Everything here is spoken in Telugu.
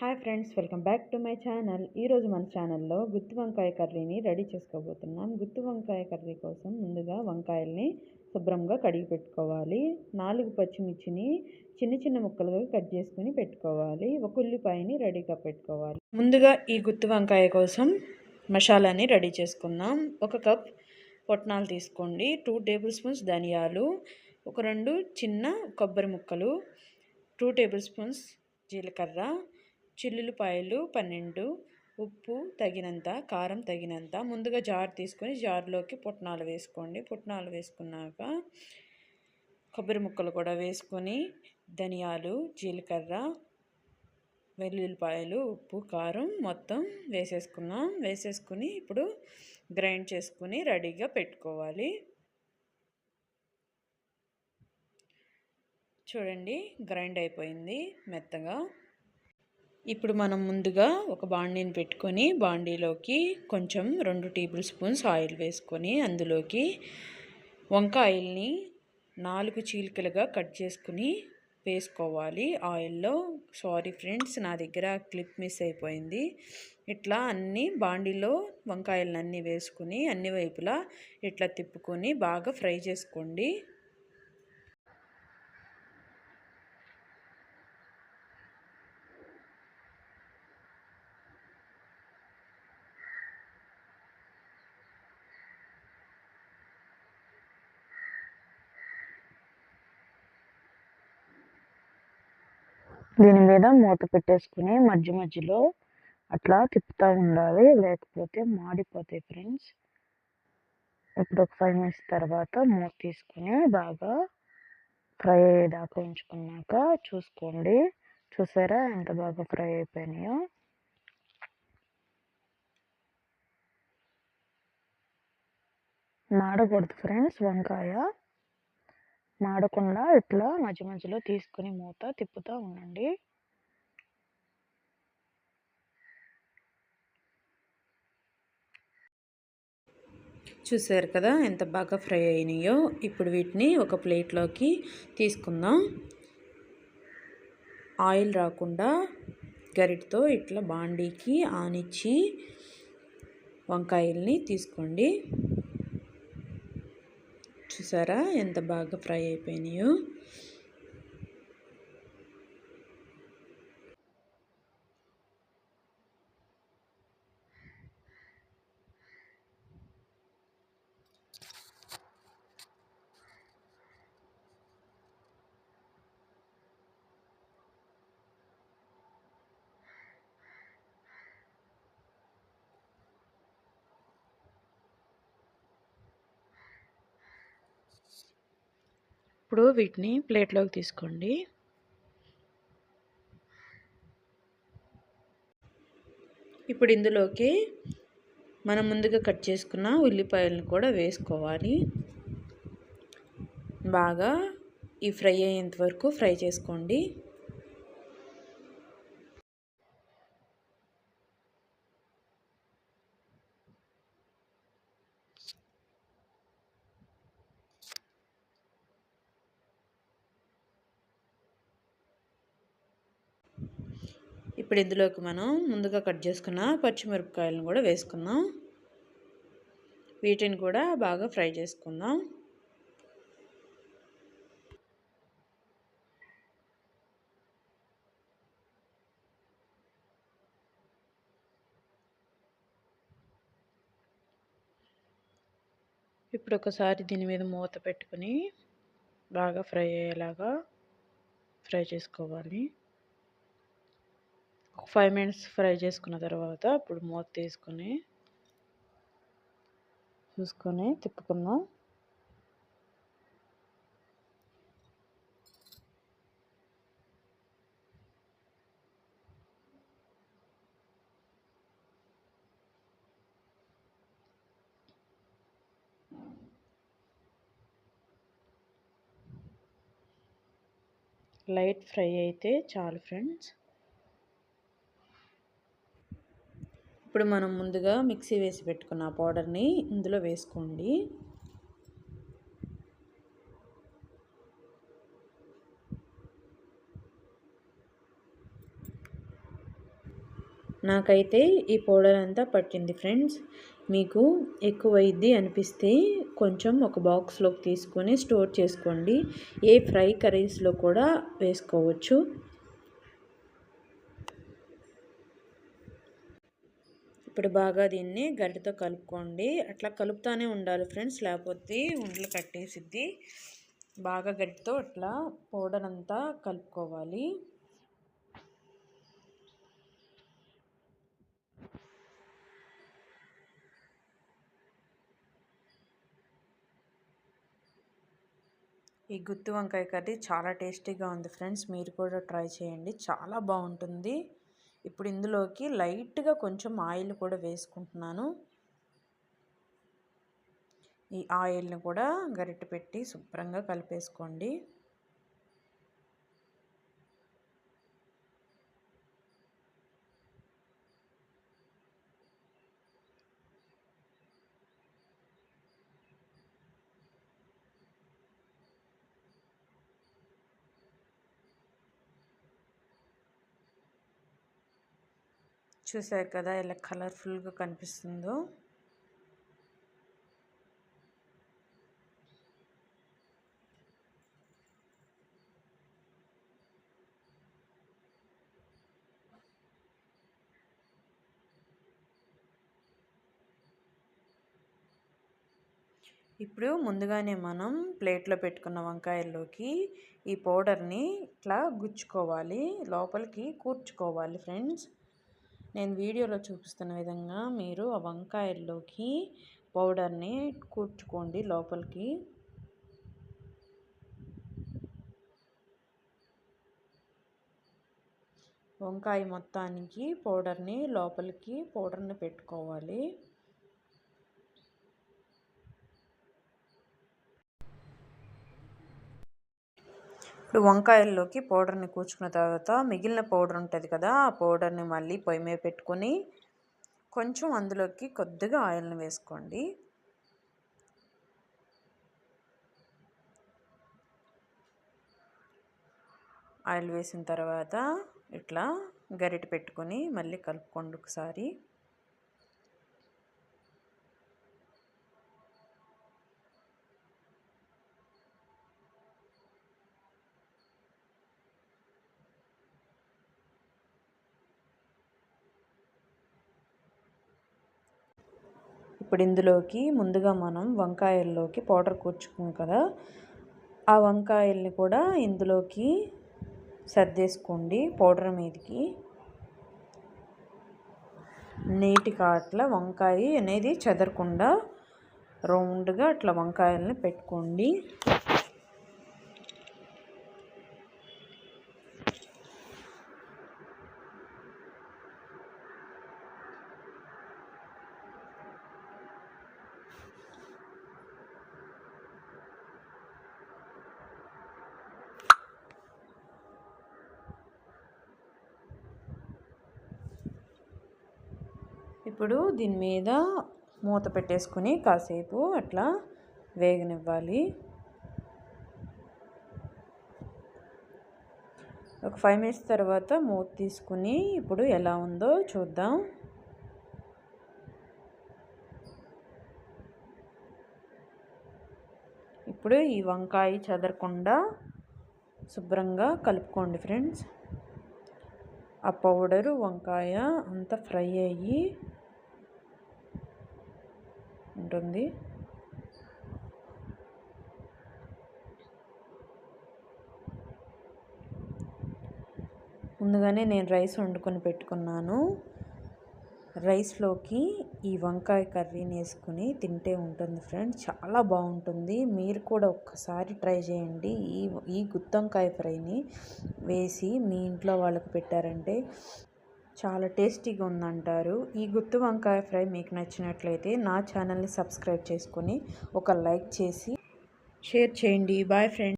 Hi friends welcome back to my channel. ఈరోజు మన ఛానల్లో గుత్తి వంకాయ కర్రీని రెడీ చేసుకోబోతున్నాం. గుత్తి వంకాయ కర్రీ కోసం ముందుగా వంకాయల్ని శుభ్రంగా కడిగి పెట్టుకోవాలి. నాలుగు పచ్చిమిర్చిని చిన్న చిన్న ముక్కలుగా కట్ చేసుకుని పెట్టుకోవాలి. ఒక ఉల్లిపాయని రెడీగా పెట్టుకోవాలి. ముందుగా ఈ గుత్తి వంకాయ కోసం మసాలాని రెడీ చేసుకుందాం. ఒక కప్ పొట్నాలు తీసుకోండి. టూ టేబుల్ స్పూన్స్ ధనియాలు ఒక రెండు చిన్న కొబ్బరి ముక్కలు టూ టేబుల్ స్పూన్స్ జీలకర్ర చిల్లులపాయలు పన్నెండు ఉప్పు తగినంత కారం తగినంత. ముందుగా జార్ తీసుకొని జార్లోకి పుట్నాలు వేసుకోండి. పుట్నాలు వేసుకున్నాక కొబ్బరి ముక్కలు కూడా వేసుకొని ధనియాలు జీలకర్ర వెల్లుల్లిపాయలు ఉప్పు కారం మొత్తం వేసేసుకున్నాం. వేసేసుకుని ఇప్పుడు గ్రైండ్ చేసుకుని రెడీగా పెట్టుకోవాలి. చూడండి గ్రైండ్ అయిపోయింది మెత్తగా. ఇప్పుడు మనం ముందుగా ఒక బాండీని పెట్టుకొని బాండీలోకి కొంచెం రెండు టేబుల్ స్పూన్స్ ఆయిల్ వేసుకొని అందులోకి వంకాయల్ని నాలుగు చీలికలుగా కట్ చేసుకుని వేసుకోవాలి. ఆయిల్లో సారీ ఫ్రెండ్స్ నా దగ్గర క్లిప్ మిస్ అయిపోయింది. ఇట్లా అన్ని బాండీలో వంకాయలన్నీ వేసుకుని అన్ని వైపులా ఇట్లా తిప్పుకొని బాగా ఫ్రై చేసుకోండి. దీని మీద మూత పెట్టేసుకుని మధ్య మధ్యలో అట్లా తిప్పుతూ ఉండాలి. లేకపోతే మాడిపోతాయి ఫ్రెండ్స్. ఇప్పుడు ఒక ఫైవ్ మినిట్స్ తర్వాత మూత తీసుకుని బాగా ఫ్రై అయ్యేదాకా ఉంచుకున్నాక చూసుకోండి. చూసారా ఎంత బాగా ఫ్రై అయిపోయినాయో? మాడకూడదు ఫ్రెండ్స్ వంకాయ. మాడకుండా ఇట్లా మధ్య మధ్యలో తీసుకుని మూత తిప్పుతూ ఉండండి. చూసారు కదా ఎంత బాగా ఫ్రై అయినాయో? ఇప్పుడు వీటిని ఒక ప్లేట్లోకి తీసుకుందాం. ఆయిల్ రాకుండా గరిటతో ఇట్లా బాండీకి ఆనిచ్చి వంకాయల్ని తీసుకోండి. చూసారా? ఎంత బాగా ఫ్రై అయిపోయినాయో. ఇప్పుడు వీటిని ప్లేట్లోకి తీసుకోండి. ఇప్పుడు ఇందులోకి మనం ముందుగా కట్ చేసుకున్న ఉల్లిపాయలను కూడా వేసుకోవాలి. బాగా ఈ ఫ్రై అయ్యేంత వరకు ఫ్రై చేసుకోండి. ఇప్పుడు ఇందులోకి మనం ముందుగా కట్ చేసుకున్న పచ్చిమిరపకాయలను కూడా వేసుకుందాం. వీటిని కూడా బాగా ఫ్రై చేసుకుందాం. ఇప్పుడు ఒకసారి దీని మీద మూత పెట్టుకుని బాగా ఫ్రై అయ్యేలాగా ఫ్రై చేసుకోవాలి. ఒక ఫైవ్ మినిట్స్ ఫ్రై చేసుకున్న తర్వాత ఇప్పుడు మూత తీసుకొని చూసుకొని తిప్పుకుందాం. లైట్ ఫ్రై అయితే చాలు ఫ్రెండ్స్. ఇప్పుడు మనం ముందుగా మిక్సీ వేసి పెట్టుకున్న పౌడర్ని ఇందులో వేసుకోండి. నాకైతే ఈ పౌడర్ అంతా పట్టింది ఫ్రెండ్స్. మీకు ఎక్కువైద్ది అనిపిస్తే కొంచెం ఒక బాక్స్లోకి తీసుకొని స్టోర్ చేసుకోండి. ఏ ఫ్రై కర్రీస్లో కూడా వేసుకోవచ్చు. ఇప్పుడు బాగా దీన్ని గరిటతో కలుపుకోండి. అట్లా కలుపుతానే ఉండాలి ఫ్రెండ్స్. లేకపోతే ఉండలు కట్టేసిద్ది. బాగా గరిటతో అట్లా పౌడర్ అంతా కలుపుకోవాలి. ఈ గుత్తి వంకాయ కర్రీ చాలా టేస్టీగా ఉంది ఫ్రెండ్స్. మీరు కూడా ట్రై చేయండి. చాలా బాగుంటుంది. ఇప్పుడు ఇందులోకి లైట్గా కొంచెం ఆయిల్ కూడా వేసుకుంటున్నాను. ఈ ఆయిల్ని కూడా గరిటె పెట్టి శుభ్రంగా కలిపేసుకోండి. చూసారు కదా ఇలా కలర్ఫుల్గా కనిపిస్తుందో. ఇప్పుడు ముందుగానే మనం ప్లేట్లో పెట్టుకున్న వంకాయల్లోకి ఈ పౌడర్ని ఇట్లా గుచ్చుకోవాలి లోపలికి కూర్చుకోవాలి ఫ్రెండ్స్. నేను వీడియోలో చూపిస్తున్న విధంగా మీరు ఆ వంకాయల్లోకి పౌడర్ని కూర్చుకోండి లోపలికి. వంకాయ మొత్తానికి పౌడర్ని లోపలికి పౌడర్ని పెట్టుకోవాలి. ఇప్పుడు వంకాయల్లోకి పౌడర్ని కూర్చుకున్న తర్వాత మిగిలిన పౌడర్ ఉంటుంది కదా ఆ పౌడర్ని మళ్ళీ పొయ్యి మీద పెట్టుకొని కొంచెం అందులోకి కొద్దిగా ఆయిల్ని వేసుకోండి. ఆయిల్ వేసిన తర్వాత ఇట్లా గరిటె పెట్టుకొని మళ్ళీ కలుపుకోండి ఒకసారి. ఇప్పుడు ఇందులోకి ముందుగా మనం వంకాయల్లోకి పౌడర్ కూర్చుకున్నాం కదా ఆ వంకాయల్ని కూడా ఇందులోకి సర్దేసుకోండి పౌడర్ మీదకి. నీటిగా అట్లా వంకాయ అనేది చెదరకుండా రౌండ్గా అట్లా వంకాయల్ని పెట్టుకోండి. ఇప్పుడు దీని మీద మూత పెట్టేసుకుని కాసేపు అట్లా వేగనివ్వాలి. ఒక ఫైవ్ మినిట్స్ తర్వాత మూత తీసుకుని ఇప్పుడు ఎలా ఉందో చూద్దాం. ఇప్పుడు ఈ వంకాయ చదరకుండా శుభ్రంగా కలుపుకోండి ఫ్రెండ్స్. ఆ పౌడరు వంకాయ అంతా ఫ్రై అయ్యి ఉంటుంది. ముందుగానే నేను రైస్ వండుకొని పెట్టుకున్నాను. రైస్లోకి ఈ వంకాయ కర్రీని వేసుకుని తింటే ఉంటుంది ఫ్రెండ్స్. చాలా బాగుంటుంది. మీరు కూడా ఒక్కసారి ట్రై చేయండి. ఈ ఈ గుత్తంకాయ ఫ్రైని వేసి మీ ఇంట్లో వాళ్ళకి పెట్టారంటే చాలా టేస్టీగా ఉందంటారు. ఈ గుత్తి వంకాయ ఫ్రై మీకు నచ్చినట్లయితే నా ఛానల్ని సబ్స్క్రైబ్ చేసుకొని ఒక లైక్ చేసి షేర్ చేయండి. Bye friends.